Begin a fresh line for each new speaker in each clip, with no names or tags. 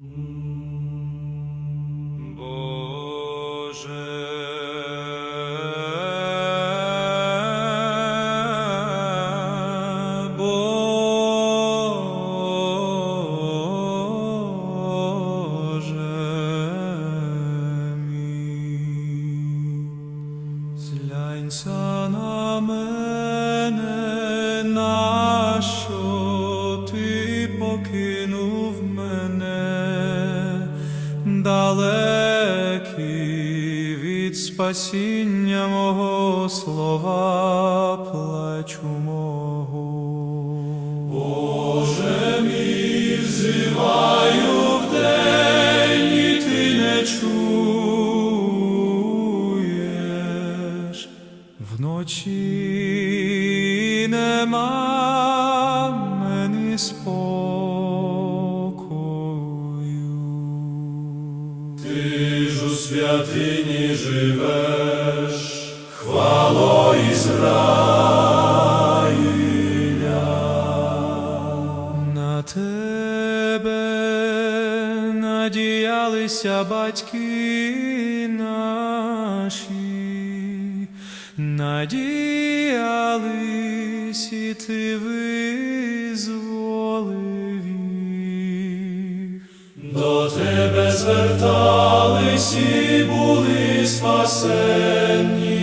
Боже. Боже мій. Зглянься спасіння мого слова плачу мого. Боже мій, взиваю вдень, і ти не чуєш. Вночі нема мені спокою. Ти ж у святині живеш, хвало Ізраїля. На тебе надіялися батьки наші, надіялись, і ти визволив їх. До тебе звертались і були спасенні.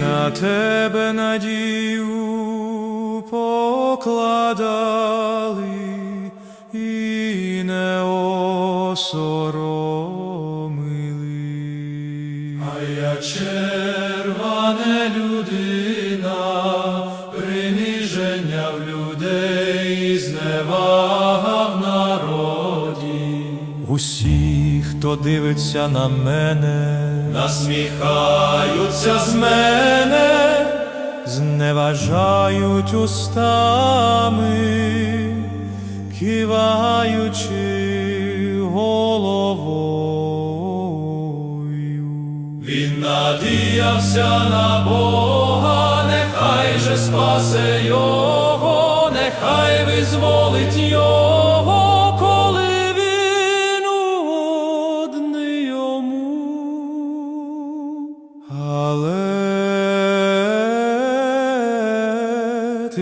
На тебе надію покладали і не осоромили. А я черване людина, приниження в людей, зневага в народі. Усі, хто дивиться на мене, насміхаються з мене, зневажають устами, киваючи головою. Він надіявся на Бога, нехай же спасе його, нехай визволить його,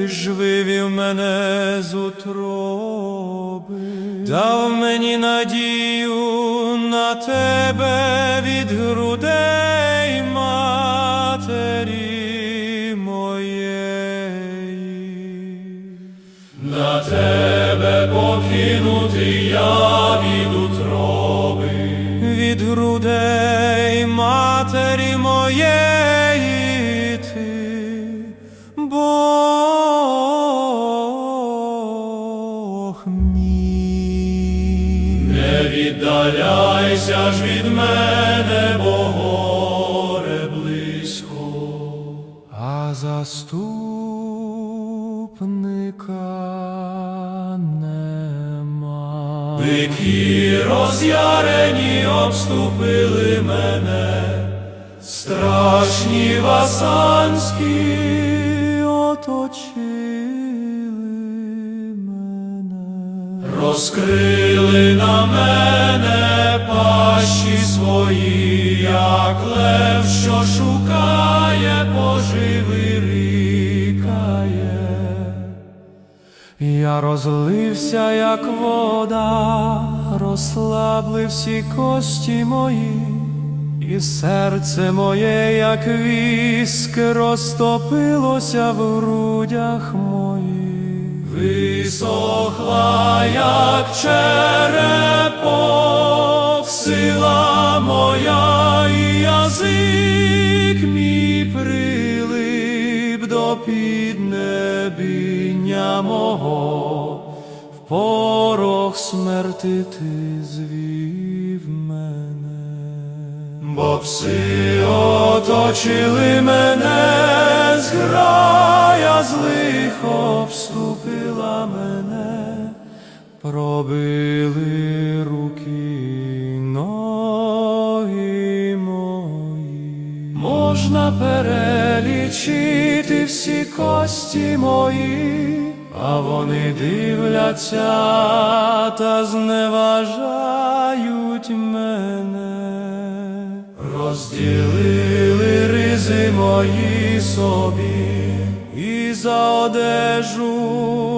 ти ж вивів мене з утроби, дав мені надію на тебе від грудей матері моєї. На тебе покинутий я від утроби, від грудей матері моєї Не віддаляйся ж від мене, бо горе близько, а заступника нема. Бики роз'ярені обступили мене, страшні васанські оточили розкрили на мене пащі свої, як лев, що шукає поживи рикає. Я розлився, як вода, розслабли всі кості мої, і серце моє, як віск, розтопилося в грудях моїх, висохла, як черепок, сила моя і язик мій прилип до піднебіння мого, в порох смерти ти звів мене. Бо пси оточили мене, зграя злих мене, пробили руки, ноги мої. Можна перелічити всі кості мої, а вони дивляться та зневажають мене, розділили ризи мої собі, і за одежу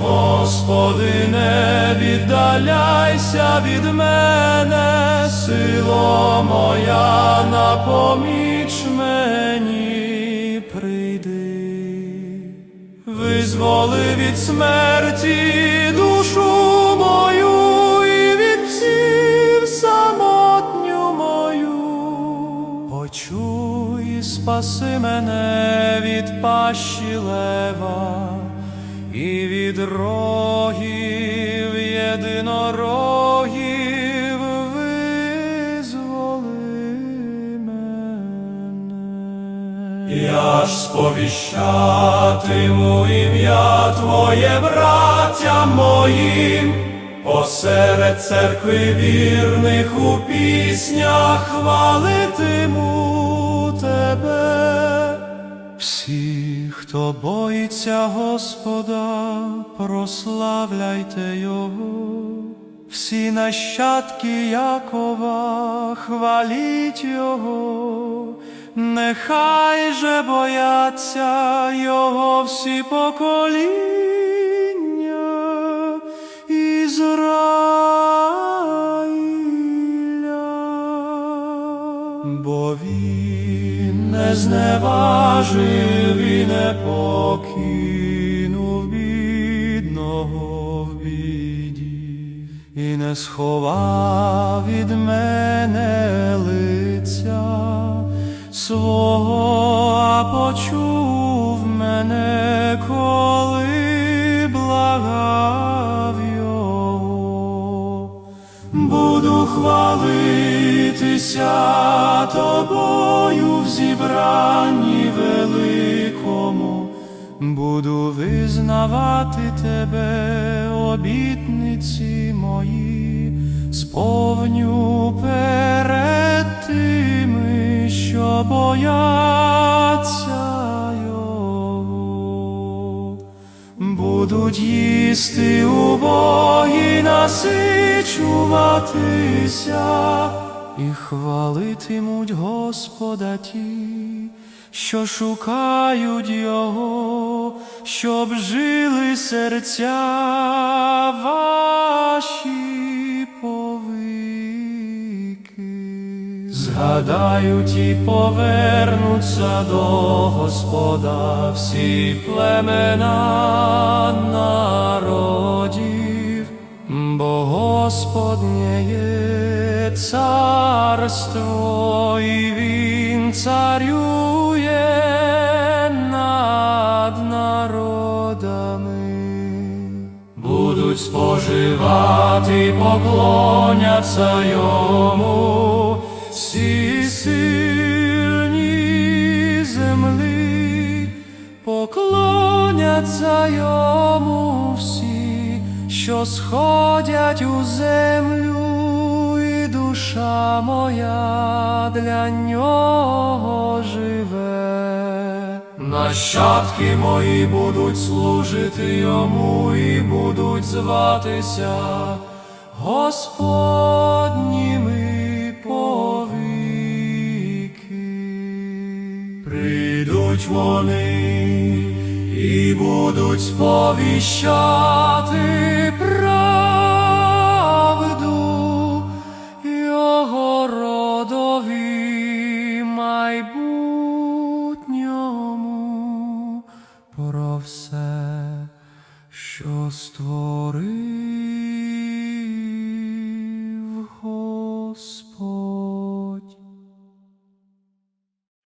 Господи, не віддаляйся від мене, сило моя на поміч мені прийди, визволи від смерті душу мою і від всіх самотню мою. Почуй, спаси мене від пащі лева і від рогів єдинорогів визволи мене. Я ж сповіщатиму ім'я Твоє, браттям моїм, посеред церкви вірних у піснях хвалитиму Тебе. Всі, хто боїться Господа, прославляйте Його. Всі нащадки Якова, хваліть Його, нехай же бояться Його всі покоління не зневажив і не покинув бідного в біді, і не сховав від мене лиця свого, а почув мене, коли благав його. Буду хвалитися тобою в зібранні великому, буду визнавати тебе, обітниці мої, сповню перед тими, що бояться його. Будуть їсти убогі, насичуватися і хвалитимуть Господа ті, що шукають Його, щоб жили серця ваші повіки. Згадають і повернуться до Господа всі племена народів, бо Господнє є царство, і Він царює над народами. Будуть споживати, поклоняться йому всі сильні землі, поклоняться йому всі, що сходять у землю, душа моя для нього живе. Нащадки мої будуть служити йому і будуть зватися Господніми повіки. Прийдуть вони і будуть сповіщати my boy.